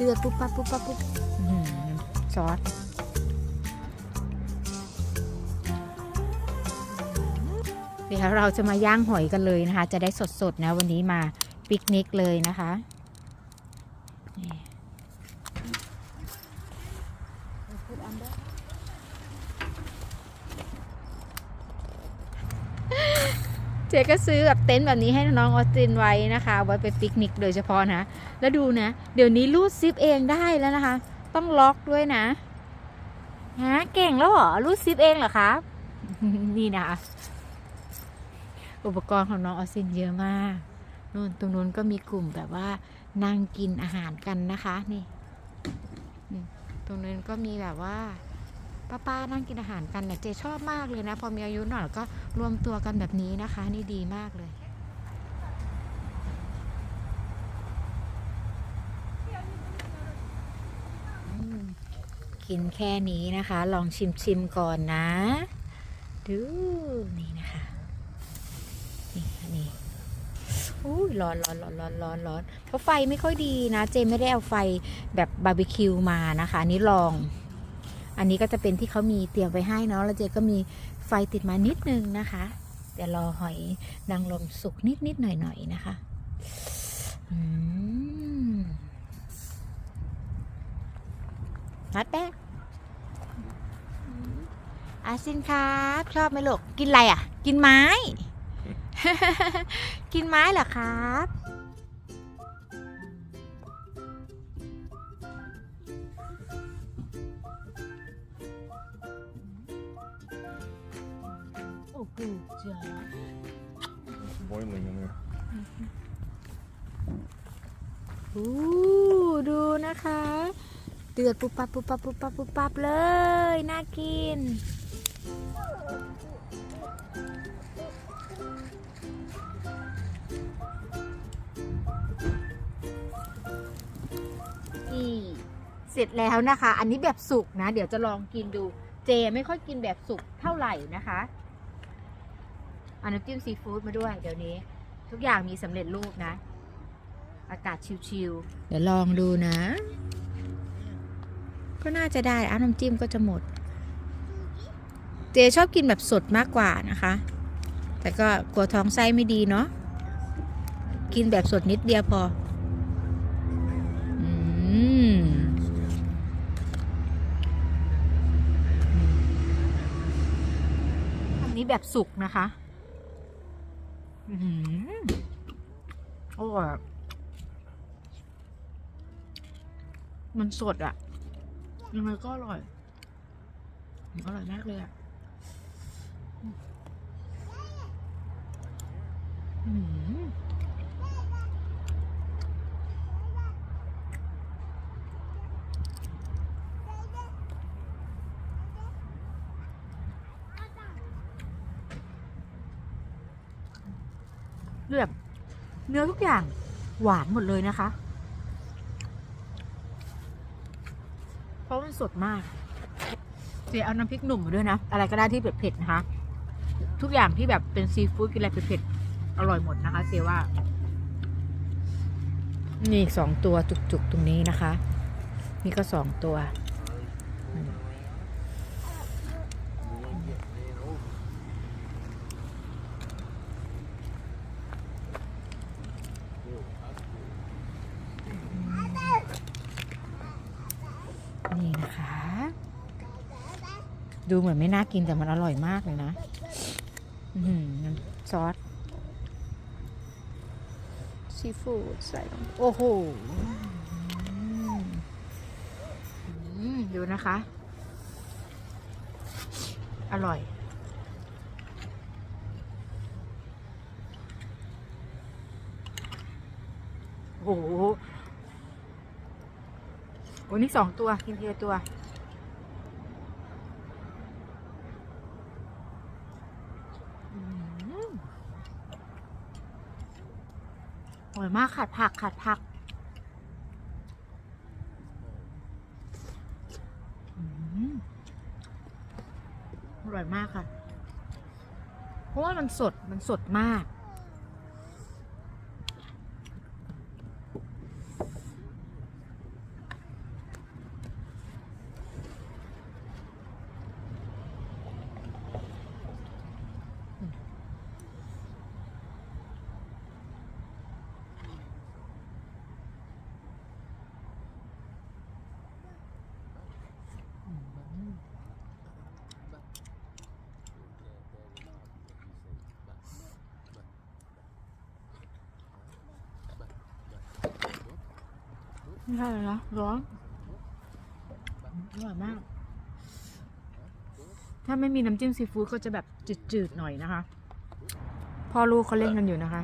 เดือดปุ๊บปั๊บปุ๊บปั๊บปุ๊บอื้อหือซอสเดี๋ยวเราจะมาย่างหอยกันเลยนะคะ จะได้สดๆนะวันนี้มาปิกนิกเลยนะคะนี่ เจ๊ก็ซื้อแบบเต็นท์แบบนี้ให้น้องออสตินไว้นะคะไว้ไปปิกนิกโดยเฉพาะนะ แล้วดูนะ เดี๋ยวนี้รูดซิปเองได้แล้วนะคะ ต้องล็อกด้วยนะฮะเก่งแล้วเหรอรูดซิปเองเหรอครับนี่นะคะอุปกรณ์ของน้องออสตินเยอะมากนู่นตรงนู้นก็มีกลุ่มแบบว่านั่งกินอาหารกันนะคะนี่นี่ตรงนู้นก็มีแบบว่า ป้าป้าๆนั่งกินอาหารกันเนี่ยเจชอบมากเลยนะ พอมีอายุหน่อยก็รวมตัวกันแบบนี้นะคะ นี่ดีมากเลยกินแค่นี้นะคะ ลองชิมชิมก่อนนะ ดู นี่นะคะ นี่นี่อุ้ร้อนร้อนร้อนร้อนร้อนร้อนเพราะไฟไม่ค่อยดีนะ เจไม่ได้เอาไฟแบบบาร์บีคิวมานะคะนนี้ลอง อันนี้ก็จะเป็นที่เขามีเตรียมไว้ให้เนาะแล้วเจก็มีไฟติดมานิดนึงนะคะเดี๋ยวรอหอยนางรมสุกนิดนิดหน่อยหน่อยนะคะอืมนัดแป้งอาซินครับชอบไหมลูกกินอะไรอะ กินไม้ กินไม้เหรอครับ โอ้กูจ้า boiling in there. อู้ดูนะคะ เดือดปุ๊บปั๊บปุ๊บปั๊บปุ๊บปั๊บปุ๊บปั๊บเลย น่ากิน นี่เสร็จแล้วนะคะ อันนี้แบบสุกนะ เดี๋ยวจะลองกินดู เจไม่ค่อยกินแบบสุกเท่าไหร่นะคะ เอาน้ำจิ้มซีฟู้ดมาด้วยเดี๋ยวนี้ ทุกอย่างมีสำเร็จรูปนะ อากาศชิวๆเดี๋ยวลองดูนะ ก็น่าจะได้อะน้ำจิ้มก็จะหมด เจชอบกินแบบสดมากกว่านะคะ แต่ก็กลัวท้องไส้ไม่ดีเนาะกินแบบสดนิดเดียวพออืมอันนี้แบบสุกนะคะ อืมอร่อยมันสดอะยังไงก็อร่อย อร่อยมากเลยอะ อืม เลือแบเนื้อทุกอย่างหวานหมดเลยนะคะ เพราะมันสดมาก เจเอาน้ำพริกหนุ่มมาด้วยนะ อะไรก็ได้ที่เผ็ดๆนะคะ ทุกอย่างที่แบบเป็นซีฟู้ดกินอะไรเผ็ดๆอร่อยหมดนะคะเจว่า นี่สองตัวจุกๆตรงนี้นะคะ นี่ก็สองตัว นี่นะคะ ดูเหมือนไม่น่ากินแต่มันอร่อยมากเลยนะอื้อหือน้ำซอสซีฟู้ดใส่ลงโอ้โหอืมดูนะคะ อร่อย โอ้โห โอ้นี่สองตัว กินทีละตัว อืมอ ร่อยมากขาดผักขาดผักอืมอร่อยมากค่ะ เพราะว่ามันสด มันสดมาก อ ไม่ใช่เลยนะร้อนอร่อยมาก ถ้าไม่มีน้ำจิ้มซีฟู้ดก็จะแบบจืดๆหน่อยนะคะ พ่อลูกเขาเล่นกันอยู่นะคะ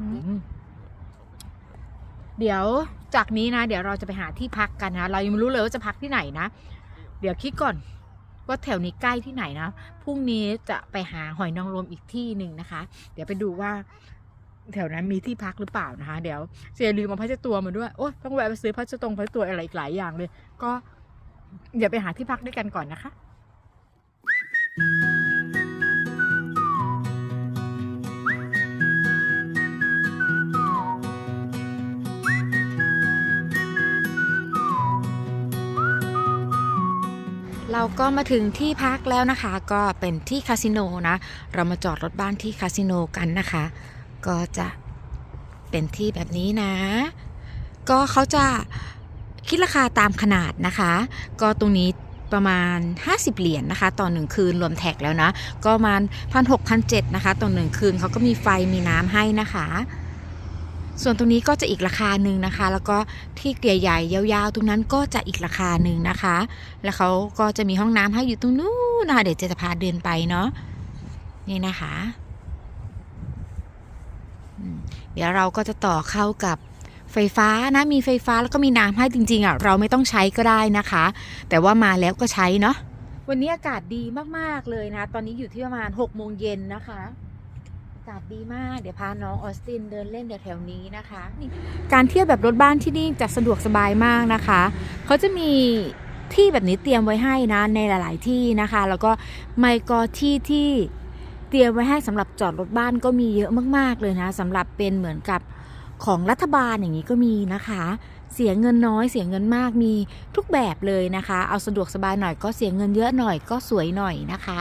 อืม เดี๋ยวจากนี้นะ เดี๋ยวเราจะไปหาที่พักกันนะ เรายังไม่รู้เลยว่าจะพักที่ไหนนะ เดี๋ยวคิดก่อนว่าแถวนี้ใกล้ที่ไหนนะพรุ่งนี้จะไปหาหอยนางรมอีกที่หนึ่งนะคะ เดี๋ยวไปดูว่า แถวนั้นมีที่พักหรือเปล่านะคะ เดี๋ยวเสียลืมเอาพัชตัวมาด้วยโอ้ต้องแวะไปซื้อพัชตรงพัชตัวอะไรอีกหลายอย่างเลย ก็เดี๋ยวไปหาที่พักด้วยกันก่อนนะคะเร ก็มาถึงที่พักแล้วนะคะ ก็เป็นที่คาสิโนนะ เรามาจอดรถบ้านที่คาสิโนกันนะคะ ก็จะเป็นที่แบบนี้นะ ก็เขาจะคิดราคาตามขนาดนะคะ ก็ตรงนี้ประมาณ 50 เหรียญนนะคะ ต่อหนึ่งคืนรวมแท็กแล้วนะ ก็ประมาณพันหกพันเจ็ดนะคะ ต่อหนึ่งคืนเขาก็มีไฟมีน้ำให้นะคะ ส่วนตรงนี้ก็จะอีกราคาหนึ่งนะคะ แล้วก็ที่เกลี่ยใหญ่ยาวๆ ตรงนั้นก็จะอีกราคาหนึ่งนะคะ แล้วเขาก็จะมีห้องน้ำให้อยู่ตรงนู้นนะคะเดี๋ยวจะพาเดินไปเนาะนี่นะคะเดี๋ยวเราก็จะต่อเข้ากับไฟฟ้านะมีไฟฟ้าแล้วก็มีน้ำให้จริงๆอะเราไม่ต้องใช้ก็ได้นะคะ แต่ว่ามาแล้วก็ใช้เนาะวันนี้อากาศดีมากๆเลยนะ ตอนนี้อยู่ที่ประมาณ6โมงเย็นนะคะากาศดีมาก เดี๋ยวพาน้องออสตินเดินเล่นแถวๆนี้นะคะ การเที่ยวแบบรถบ้านที่นี่จะสะดวกสบายมากนะคะ เขาจะมีที่แบบนี้เตรียมไว้ให้นะในหลาย ๆ ที่นะคะ แล้วก็ไม่ก็ที่ที่เตรียมไว้ให้สำหรับจอดรถบ้านก็มีเยอะมาก ๆ เลยนะสำหรับเป็นเหมือนกับของรัฐบาลอย่างนี้ก็มีนะคะ เสียเงินน้อยเสียเงินมากมีทุกแบบเลยนะคะ เอาสะดวกสบายหน่อยก็เสียเงินเยอะหน่อยก็สวยหน่อยนะคะ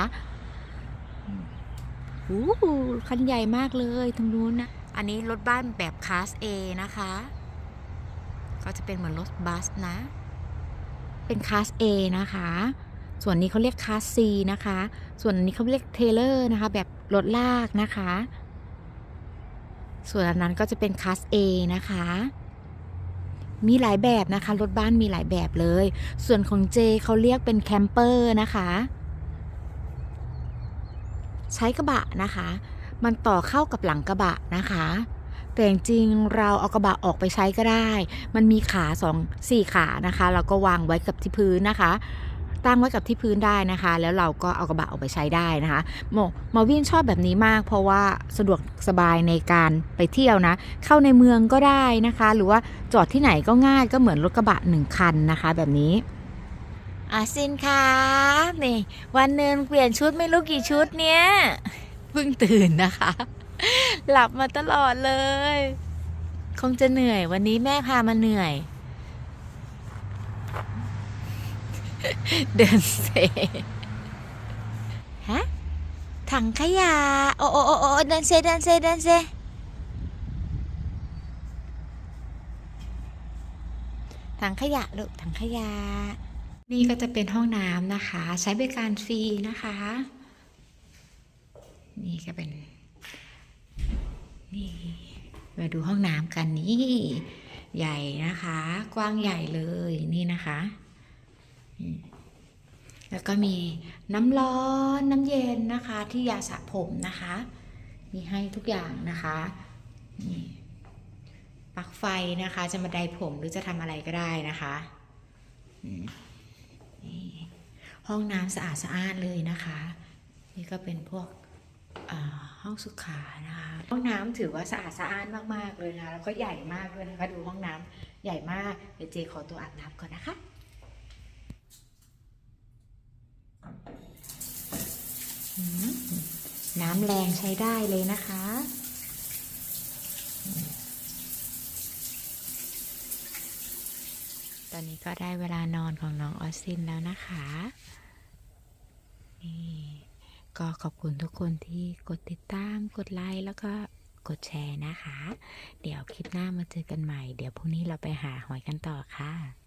หูคันใหญ่มากเลยทางนู้นนะ อันนี้รถบ้านแบบคลาส A นะคะ ก็จะเป็นเหมือนรถบัสนะ เป็นคลาส A นะคะ ส่วนนี้เขาเรียกคลาส C นะคะ ส่วนนี้เขาเรียกเทเลอร์นะคะ แบบรถลากนะคะ ส่วนอันนั้นก็จะเป็นคลาส A นะคะมีหลายแบบนะคะ รถบ้านมีหลายแบบเลย ส่วนของ J เขาเรียกเป็นแคมเปอร์นะคะ ใช้กระบะนะคะ มันต่อเข้ากับหลังกระบะนะคะ แต่จริงเราเอากระบะออกไปใช้ก็ได้ มันมีขาสองสี่ขานะคะเราก็วางไว้กับที่พื้นนะคะตั้งไว้กับที่พื้นได้นะคะ แล้วเราก็เอากระบะออกไปใช้ได้นะคะโมมาวินชอบแบบนี้มาก เพราะว่าสะดวกสบายในการไปเที่ยวนะ เข้าในเมืองก็ได้นะคะ หรือว่าจอดที่ไหนก็ง่ายก็เหมือนรถกระบะหนึ่งคันนะคะ แบบนี้ อาซินคะนี่ วันหนึ่งเปลี่ยนชุดไม่รู้กี่ชุดเนี้ยเพิ่งตื่นนะคะ หลับมาตลอดเลย คงจะเหนื่อย วันนี้แม่พามาเหนื่อย เดินเซฮะถังขยะโอ้โอ้โอ้โอ้เดินเซเดินเซเดินเซถังขยะลูกถังขยะ นี่ก็จะเป็นห้องน้ำนะคะ ใช้บริการฟรีนะคะ นี่ก็เป็น นี่ มาดูห้องน้ำกันนี่ใหญ่นะคะ กว้างใหญ่เลยนี่นะคะแล้วก็มีน้ำร้อนน้ำเย็นนะคะ ที่ยาสระผมนะคะ มีให้ทุกอย่างนะคะนี่ปลั๊กไฟนะคะ จะมาไดผมหรือจะทำอะไรก็ได้นะคะอืม ห้องน้ำสะอาดสะอ้าดเลยนะคะ นี่ก็เป็นพวกห้องสุขานะคะห้องน้ำถือว่าสะอาดสะอ้านมากๆเลยนะแล้วก็ใหญ่มากด้วยนะคะดูห้องน้ำใหญ่มากเดี๋ยวเจขอตัวอาบน้ำก่อนนะคะน้ำแรงใช้ได้เลยนะคะ ตอนนี้ก็ได้เวลานอนของน้องออสซินแล้วนะคะนี่ก็ขอบคุณทุกคนที่กดติดตาม กดไลค์แล้วก็กดแชร์นะคะ เดี๋ยวคลิปหน้ามาเจอกันใหม่ เดี๋ยวพรุ่งนี้เราไปหาหอยกันต่อค่ะ